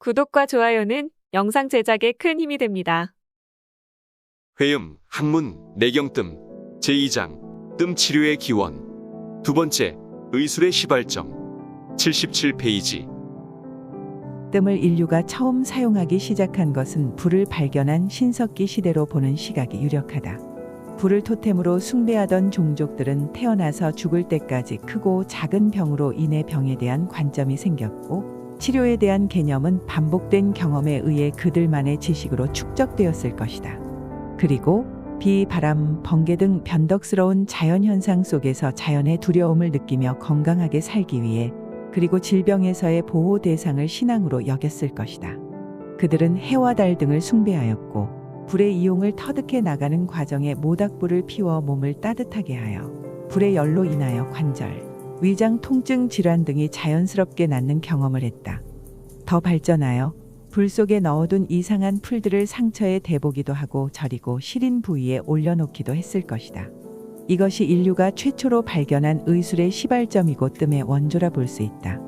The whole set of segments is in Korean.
구독과 좋아요는 영상 제작에 큰 힘이 됩니다. 회음, 학문, 내경뜸, 제2장, 뜸 치료의 기원. 두 번째, 의술의 시발점. 77페이지. 뜸을 인류가 처음 사용하기 시작한 것은 불을 발견한 신석기 시대로 보는 시각이 유력하다. 불을 토템으로 숭배하던 종족들은 태어나서 죽을 때까지 크고 작은 병으로 인해 병에 대한 관점이 생겼고 치료에 대한 개념은 반복된 경험에 의해 그들만의 지식으로 축적되었을 것이다. 그리고 비, 바람, 번개 등 변덕스러운 자연현상 속에서 자연의 두려움을 느끼며 건강하게 살기 위해 그리고 질병에서의 보호 대상을 신앙으로 여겼을 것이다. 그들은 해와 달 등을 숭배하였고 불의 이용을 터득해 나가는 과정에 모닥불을 피워 몸을 따뜻하게 하여 불의 열로 인하여 관절, 위장 통증 질환 등이 자연스럽게 낫는 경험을 했다. 더 발전하여 불 속에 넣어둔 이상한 풀들을 상처에 대보기도 하고 절이고 시린 부위에 올려놓기도 했을 것이다. 이것이 인류가 최초로 발견한 의술의 시발점이고 뜸의 원조라 볼 수 있다.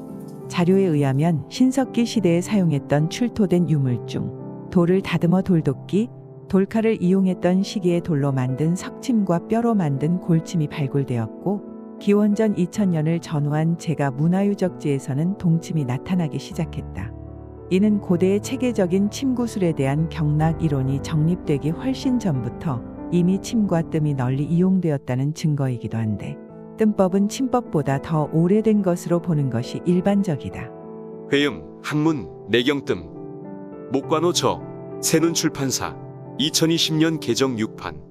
자료에 의하면 신석기 시대에 사용했던 출토된 유물 중 돌을 다듬어 돌도끼, 돌칼을 이용했던 시기에 돌로 만든 석침과 뼈로 만든 골침이 발굴되었고 기원전 2000년을 전후한 제가 문화유적지에서는 동침이 나타나기 시작했다. 이는 고대의 체계적인 침구술에 대한 경락 이론이 정립되기 훨씬 전부터 이미 침과 뜸이 널리 이용되었다는 증거이기도 한데 뜸법은 침법보다 더 오래된 것으로 보는 것이 일반적이다. 회음, 학문, 내경뜸. 목관호 저, 새눈 출판사. 2020년 개정 6판.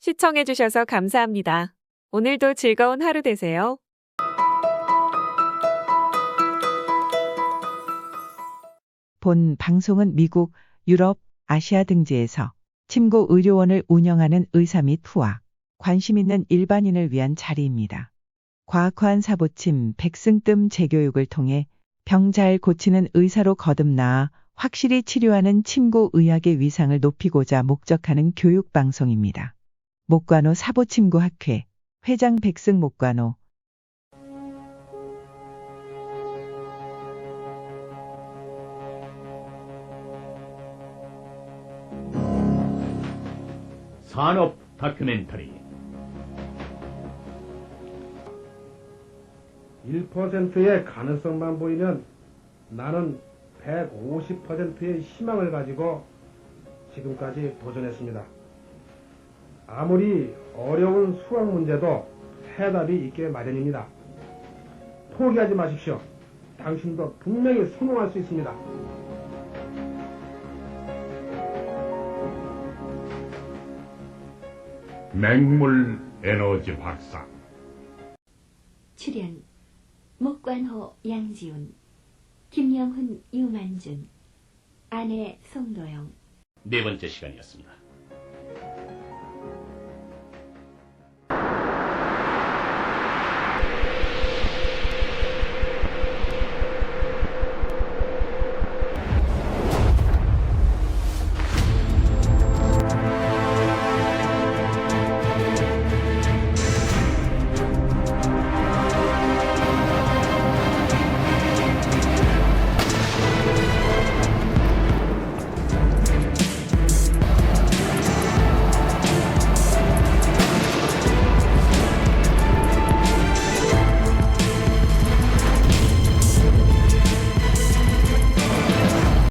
시청해주셔서 감사합니다. 오늘도 즐거운 하루 되세요. 본 방송은 미국, 유럽, 아시아 등지에서 침구 의료원을 운영하는 의사 및 후와 관심 있는 일반인을 위한 자리입니다. 과학화한 사보침, 백승뜸 재교육을 통해 병 잘 고치는 의사로 거듭나아 확실히 치료하는 침구 의학의 위상을 높이고자 목적하는 교육 방송입니다. 목관호 사보침구 학회 회장 백승 목관호 산업 다큐멘터리 1%의 가능성만 보이면 나는 150%의 희망을 가지고 지금까지 도전했습니다. 아무리 어려운 수학 문제도 해답이 있게 마련입니다. 포기하지 마십시오. 당신도 분명히 성공할 수 있습니다. 맹물 에너지 박사 출연 목관호 양지훈 김영훈 유만준 아내 송도영 네 번째 시간이었습니다.